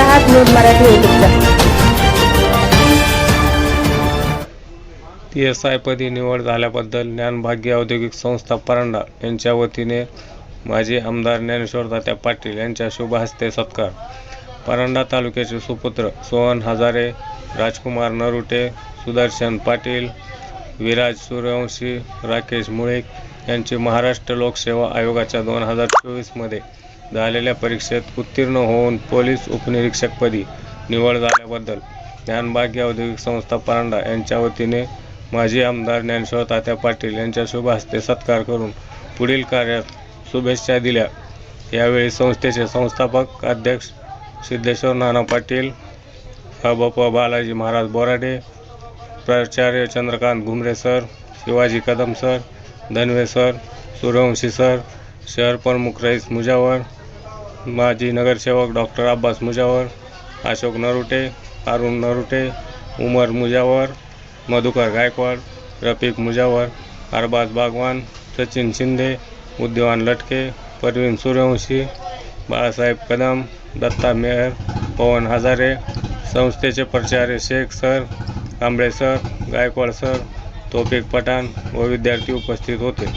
Marathi YouTube P S आयपदी निवड झाल्याबद्दल ज्ञानभाग्य औद्योगिक संस्था परांडा यांच्या वतीने माजी आमदार ज्ञानेश्वर तात्या पाटील यांच्या शुभ हस्ते सत्कार. परांडा तालुक्याचे सुपुत्र सोहन हजारे राजकुमार नरुटे सुदर्शन पाटील विराज सूर्यवंशी राकेश मुळेक यांची महाराष्ट्र लोकसेवा आयोगाच्या दोन हजार चोवीसमध्ये झालेल्या परीक्षेत उत्तीर्ण होऊन पोलीस उपनिरीक्षकपदी निवड झाल्याबद्दल ज्ञानभाग्य औद्योगिक संस्था परांडा यांच्या वतीने माजी आमदार ज्ञानेश्वर तात्या पाटील यांच्या शुभ हस्ते सत्कार करून पुढील कार्यात शुभेच्छा दिल्या. यावेळी संस्थेचे संस्थापक अध्यक्ष सिद्धेश्वर नाना पाटील अबप बालाजी महाराज बोराडे प्राचार्य Chandrakant Ghumre sir Shivaji Kadam sir Dhanwe sir Suryavanshi sir शहर प्रमुख रईस मुजावर माजी नगरसेवक डॉक्टर अब्बास मुजावर अशोक नरुटे अरुण नरुटे उमर मुजावर मधुकर गायकवाड रफिक मुजावर अरबाज बागवान सचिन शिंदे उद्यवान लटके परवीन सूर्यवंशी बाळासाहेब कदम दत्ता मेहर पवन हजारे संस्थेचे Prachare Shaikh sir Kamble sir Gaikwad sir Taufiq Pathan व विद्यार्थी उपस्थित होते.